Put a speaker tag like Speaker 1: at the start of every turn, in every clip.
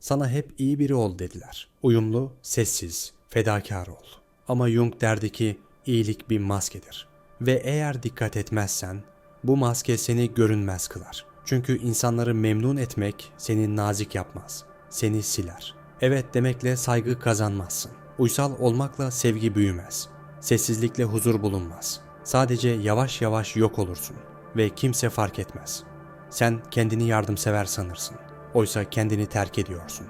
Speaker 1: Sana hep iyi biri ol dediler. Uyumlu, sessiz, fedakar ol. Ama Jung derdi ki iyilik bir maskedir. Ve eğer dikkat etmezsen bu maske seni görünmez kılar. Çünkü insanları memnun etmek seni nazik yapmaz. Seni siler. Evet demekle saygı kazanmazsın. Uysal olmakla sevgi büyümez. Sessizlikle huzur bulunmaz. Sadece yavaş yavaş yok olursun ve kimse fark etmez. Sen kendini yardımsever sanırsın. Oysa kendini terk ediyorsun.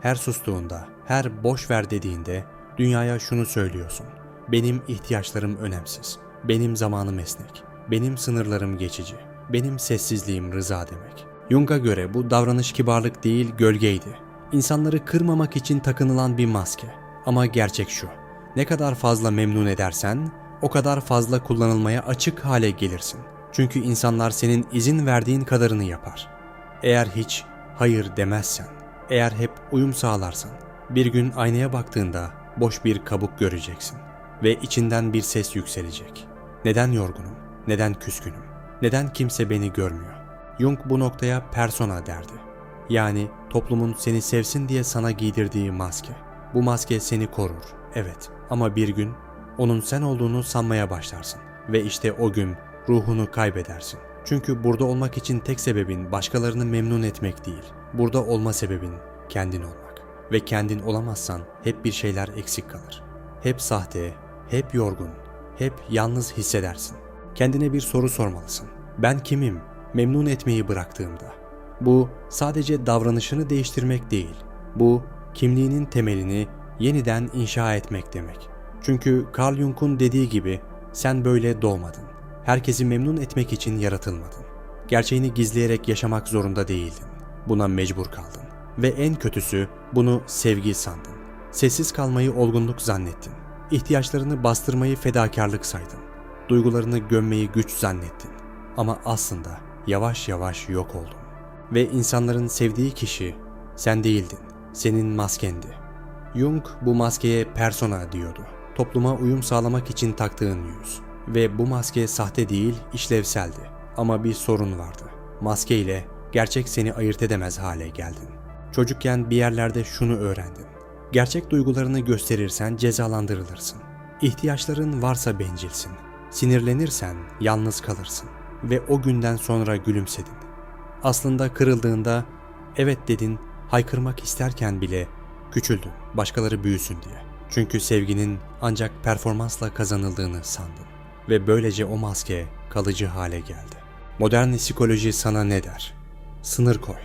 Speaker 1: Her sustuğunda, her boş ver dediğinde dünyaya şunu söylüyorsun. Benim ihtiyaçlarım önemsiz. Benim zamanım esnek. Benim sınırlarım geçici. Benim sessizliğim rıza demek. Jung'a göre bu davranış kibarlık değil gölgeydi. İnsanları kırmamak için takınılan bir maske. Ama gerçek şu. Ne kadar fazla memnun edersen o kadar fazla kullanılmaya açık hale gelirsin. Çünkü insanlar senin izin verdiğin kadarını yapar. Eğer hiç hayır demezsen, eğer hep uyum sağlarsan, bir gün aynaya baktığında boş bir kabuk göreceksin ve içinden bir ses yükselecek. Neden yorgunum? Neden küskünüm? Neden kimse beni görmüyor? Jung bu noktaya persona derdi. Yani toplumun seni sevsin diye sana giydirdiği maske. Bu maske seni korur, evet ama bir gün onun sen olduğunu sanmaya başlarsın ve işte o gün ruhunu kaybedersin. Çünkü burada olmak için tek sebebin başkalarını memnun etmek değil. Burada olma sebebin kendin olmak. Ve kendin olamazsan hep bir şeyler eksik kalır. Hep sahte, hep yorgun, hep yalnız hissedersin. Kendine bir soru sormalısın. Ben kimim? Memnun etmeyi bıraktığımda. Bu sadece davranışını değiştirmek değil. Bu kimliğinin temelini yeniden inşa etmek demek. Çünkü Carl Jung'un dediği gibi sen böyle doğmadın. Herkesi memnun etmek için yaratılmadın. Gerçeğini gizleyerek yaşamak zorunda değildin. Buna mecbur kaldın. Ve en kötüsü bunu sevgi sandın. Sessiz kalmayı olgunluk zannettin. İhtiyaçlarını bastırmayı fedakarlık saydın. Duygularını gömmeyi güç zannettin. Ama aslında yavaş yavaş yok oldun. Ve insanların sevdiği kişi sen değildin. Senin maskendi. Jung bu maskeye persona diyordu. Topluma uyum sağlamak için taktığın yüz. Ve bu maske sahte değil, işlevseldi. Ama bir sorun vardı. Maske ile gerçek seni ayırt edemez hale geldin. Çocukken bir yerlerde şunu öğrendin. Gerçek duygularını gösterirsen cezalandırılırsın. İhtiyaçların varsa bencilsin. Sinirlenirsen yalnız kalırsın. Ve o günden sonra gülümsedin. Aslında kırıldığında evet dedin, haykırmak isterken bile küçüldün, başkaları büyüsün diye. Çünkü sevginin ancak performansla kazanıldığını sandın. Ve böylece o maske kalıcı hale geldi. Modern psikoloji sana ne der? Sınır koy.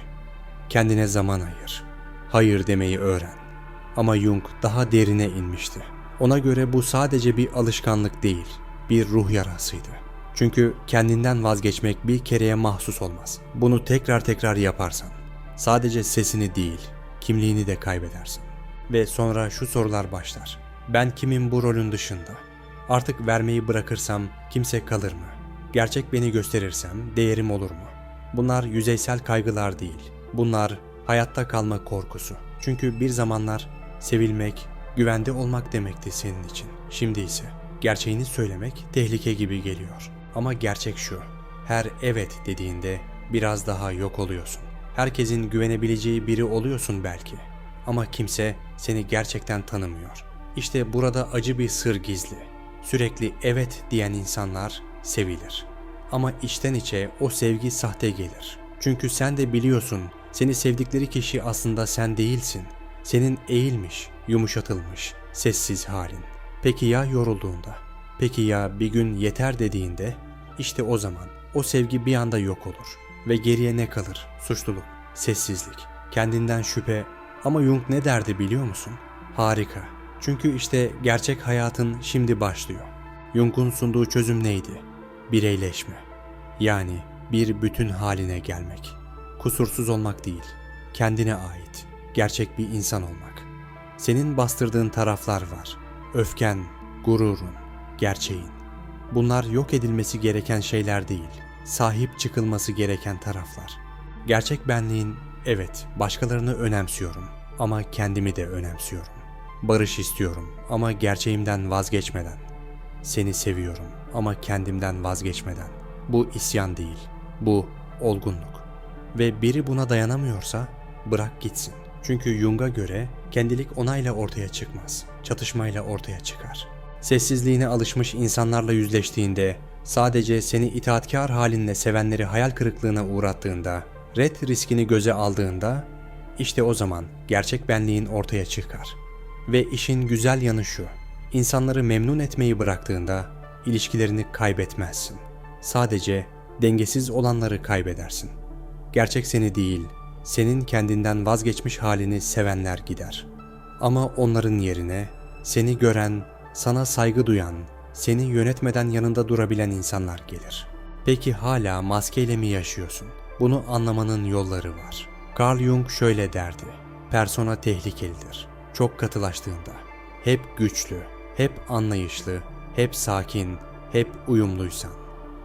Speaker 1: Kendine zaman ayır. Hayır demeyi öğren. Ama Jung daha derine inmişti. Ona göre bu sadece bir alışkanlık değil, bir ruh yarasıydı. Çünkü kendinden vazgeçmek bir kereye mahsus olmaz. Bunu tekrar tekrar yaparsan sadece sesini değil, kimliğini de kaybedersin. Ve sonra şu sorular başlar. Ben kimim bu rolün dışında? Artık vermeyi bırakırsam kimse kalır mı? Gerçek beni gösterirsem değerim olur mu? Bunlar yüzeysel kaygılar değil. Bunlar hayatta kalma korkusu. Çünkü bir zamanlar sevilmek, güvende olmak demekti senin için. Şimdi ise gerçeğini söylemek tehlike gibi geliyor. Ama gerçek şu. Her evet dediğinde biraz daha yok oluyorsun. Herkesin güvenebileceği biri oluyorsun belki. Ama kimse seni gerçekten tanımıyor. İşte burada acı bir sır gizli. Sürekli evet diyen insanlar sevilir. Ama içten içe o sevgi sahte gelir. Çünkü sen de biliyorsun seni sevdikleri kişi aslında sen değilsin. Senin eğilmiş, yumuşatılmış, sessiz halin. Peki ya yorulduğunda? Peki ya bir gün yeter dediğinde? İşte o zaman o sevgi bir anda yok olur. Ve geriye ne kalır? Suçluluk, sessizlik, kendinden şüphe. Ama Jung ne derdi biliyor musun? Harika. Çünkü işte gerçek hayatın şimdi başlıyor. Jung'un sunduğu çözüm neydi? Bireyleşme. Yani bir bütün haline gelmek. Kusursuz olmak değil, kendine ait, gerçek bir insan olmak. Senin bastırdığın taraflar var. Öfken, gururun, gerçeğin. Bunlar yok edilmesi gereken şeyler değil, sahip çıkılması gereken taraflar. Gerçek benliğin, evet, başkalarını önemsiyorum ama kendimi de önemsiyorum. Barış istiyorum ama gerçeğimden vazgeçmeden. Seni seviyorum ama kendimden vazgeçmeden. Bu isyan değil, bu olgunluk. Ve biri buna dayanamıyorsa bırak gitsin. Çünkü Jung'a göre kendilik onayla ortaya çıkmaz, çatışmayla ortaya çıkar. Sessizliğine alışmış insanlarla yüzleştiğinde, sadece seni itaatkar halinle sevenleri hayal kırıklığına uğrattığında, red riskini göze aldığında, işte o zaman gerçek benliğin ortaya çıkar. Ve işin güzel yanı şu, insanları memnun etmeyi bıraktığında ilişkilerini kaybetmezsin. Sadece dengesiz olanları kaybedersin. Gerçek seni değil, senin kendinden vazgeçmiş halini sevenler gider. Ama onların yerine seni gören, sana saygı duyan, seni yönetmeden yanında durabilen insanlar gelir. Peki hala maskeyle mi yaşıyorsun? Bunu anlamanın yolları var. Carl Jung şöyle derdi. Persona tehlikelidir. Çok katılaştığında. Hep güçlü, hep anlayışlı, hep sakin, hep uyumluysan.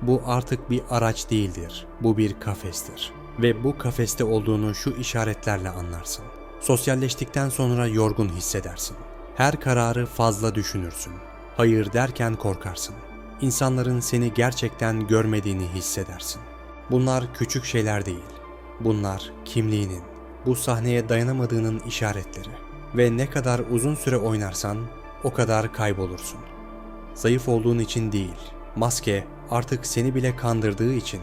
Speaker 1: Bu artık bir araç değildir. Bu bir kafestir. Ve bu kafeste olduğunu şu işaretlerle anlarsın. Sosyalleştikten sonra yorgun hissedersin. Her kararı fazla düşünürsün. Hayır derken korkarsın. İnsanların seni gerçekten görmediğini hissedersin. Bunlar küçük şeyler değil. Bunlar kimliğinin, bu sahneye dayanamadığının işaretleri. Ve ne kadar uzun süre oynarsan o kadar kaybolursun. Zayıf olduğun için değil, maske artık seni bile kandırdığı için.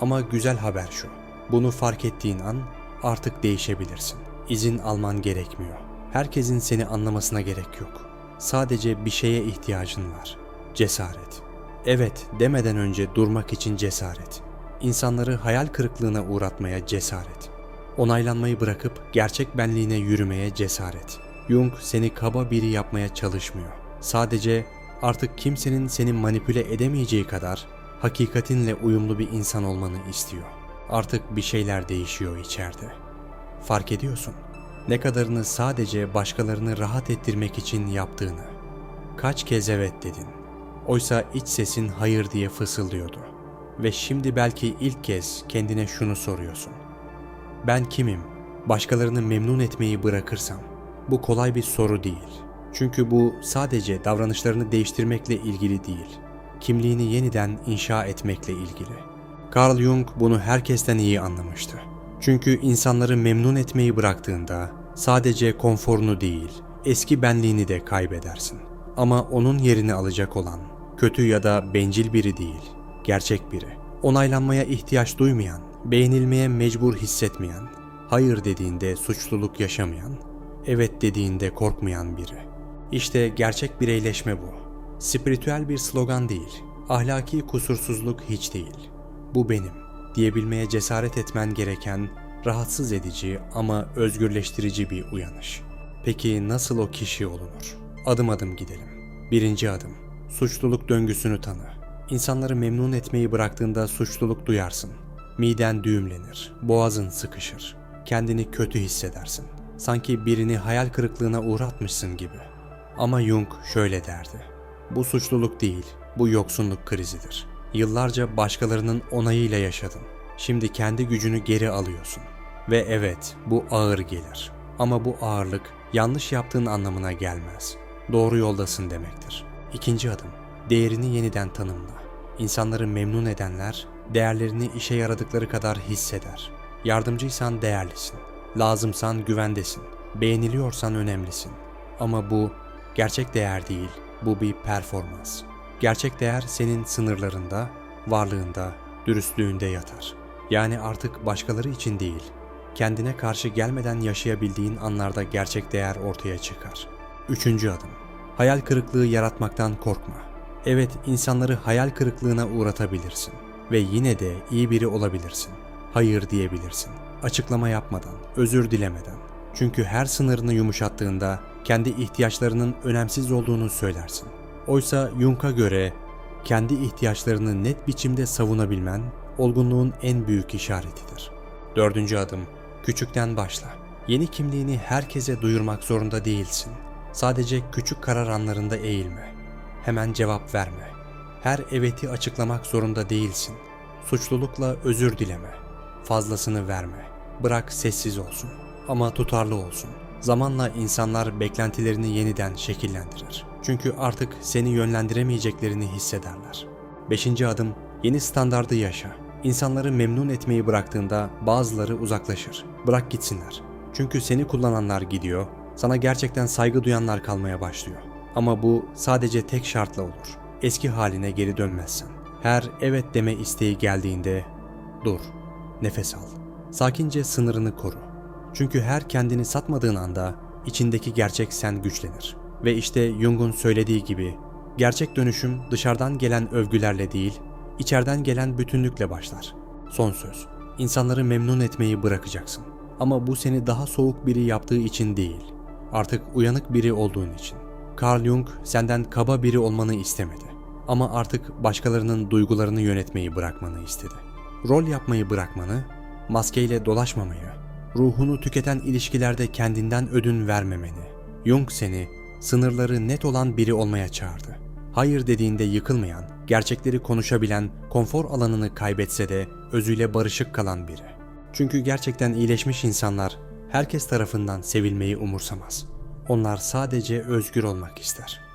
Speaker 1: Ama güzel haber şu, bunu fark ettiğin an artık değişebilirsin. İzin alman gerekmiyor. Herkesin seni anlamasına gerek yok. Sadece bir şeye ihtiyacın var. Cesaret. Evet demeden önce durmak için cesaret. İnsanları hayal kırıklığına uğratmaya cesaret. Onaylanmayı bırakıp gerçek benliğine yürümeye cesaret. Jung seni kaba biri yapmaya çalışmıyor. Sadece artık kimsenin seni manipüle edemeyeceği kadar hakikatinle uyumlu bir insan olmanı istiyor. Artık bir şeyler değişiyor içeride. Fark ediyorsun. Ne kadarını sadece başkalarını rahat ettirmek için yaptığını. Kaç kez evet dedin. Oysa iç sesin hayır diye fısıldıyordu. Ve şimdi belki ilk kez kendine şunu soruyorsun. Ben kimim? Başkalarını memnun etmeyi bırakırsam. Bu kolay bir soru değil. Çünkü bu sadece davranışlarını değiştirmekle ilgili değil. Kimliğini yeniden inşa etmekle ilgili. Carl Jung bunu herkesten iyi anlamıştı. Çünkü insanları memnun etmeyi bıraktığında sadece konforunu değil, eski benliğini de kaybedersin. Ama onun yerini alacak olan kötü ya da bencil biri değil, gerçek biri. Onaylanmaya ihtiyaç duymayan, beğenilmeye mecbur hissetmeyen, hayır dediğinde suçluluk yaşamayan, evet dediğinde korkmayan biri. İşte gerçek bireyleşme bu. Spiritüel bir slogan değil, ahlaki kusursuzluk hiç değil. Bu benim diyebilmeye cesaret etmen gereken rahatsız edici ama özgürleştirici bir uyanış. Peki nasıl o kişi olunur? Adım adım gidelim. Birinci adım. Suçluluk döngüsünü tanı. İnsanları memnun etmeyi bıraktığında suçluluk duyarsın. Miden düğümlenir, boğazın sıkışır. Kendini kötü hissedersin. Sanki birini hayal kırıklığına uğratmışsın gibi. Ama Jung şöyle derdi. Bu suçluluk değil, bu yoksunluk krizidir. Yıllarca başkalarının onayıyla yaşadın. Şimdi kendi gücünü geri alıyorsun. Ve evet, bu ağır gelir. Ama bu ağırlık yanlış yaptığın anlamına gelmez. Doğru yoldasın demektir. İkinci adım, değerini yeniden tanımla. İnsanları memnun edenler, değerlerini işe yaradıkları kadar hisseder. Yardımcıysan değerlisin. Lazımsan güvendesin. Beğeniliyorsan önemlisin. Ama bu gerçek değer değil, bu bir performans. Gerçek değer senin sınırlarında, varlığında, dürüstlüğünde yatar. Yani artık başkaları için değil, kendine karşı gelmeden yaşayabildiğin anlarda gerçek değer ortaya çıkar. Üçüncü adım. Hayal kırıklığı yaratmaktan korkma. Evet, insanları hayal kırıklığına uğratabilirsin ve yine de iyi biri olabilirsin. Hayır diyebilirsin. Açıklama yapmadan, özür dilemeden. Çünkü her sınırını yumuşattığında kendi ihtiyaçlarının önemsiz olduğunu söylersin. Oysa Jung'a göre kendi ihtiyaçlarını net biçimde savunabilmen olgunluğun en büyük işaretidir. Dördüncü adım, küçükten başla. Yeni kimliğini herkese duyurmak zorunda değilsin. Sadece küçük karar anlarında eğilme. Hemen cevap verme. Her eveti açıklamak zorunda değilsin. Suçlulukla özür dileme. Fazlasını verme. Bırak sessiz olsun. Ama tutarlı olsun. Zamanla insanlar beklentilerini yeniden şekillendirir. Çünkü artık seni yönlendiremeyeceklerini hissederler. Beşinci adım, yeni standardı yaşa. İnsanları memnun etmeyi bıraktığında bazıları uzaklaşır. Bırak gitsinler. Çünkü seni kullananlar gidiyor, sana gerçekten saygı duyanlar kalmaya başlıyor. Ama bu sadece tek şartla olur. Eski haline geri dönmezsen. Her evet deme isteği geldiğinde dur, nefes al. Sakince sınırını koru. Çünkü her kendini satmadığın anda içindeki gerçek sen güçlenir. Ve işte Jung'un söylediği gibi gerçek dönüşüm dışarıdan gelen övgülerle değil, içeriden gelen bütünlükle başlar. Son söz. İnsanları memnun etmeyi bırakacaksın. Ama bu seni daha soğuk biri yaptığı için değil. Artık uyanık biri olduğun için. Carl Jung senden kaba biri olmanı istemedi. Ama artık başkalarının duygularını yönetmeyi bırakmanı istedi. Rol yapmayı bırakmanı, maskeyle dolaşmamayı, ruhunu tüketen ilişkilerde kendinden ödün vermemeni. Jung seni sınırları net olan biri olmaya çağırdı. Hayır dediğinde yıkılmayan, gerçekleri konuşabilen, konfor alanını kaybetse de özüyle barışık kalan biri. Çünkü gerçekten iyileşmiş insanlar herkes tarafından sevilmeyi umursamaz. Onlar sadece özgür olmak ister.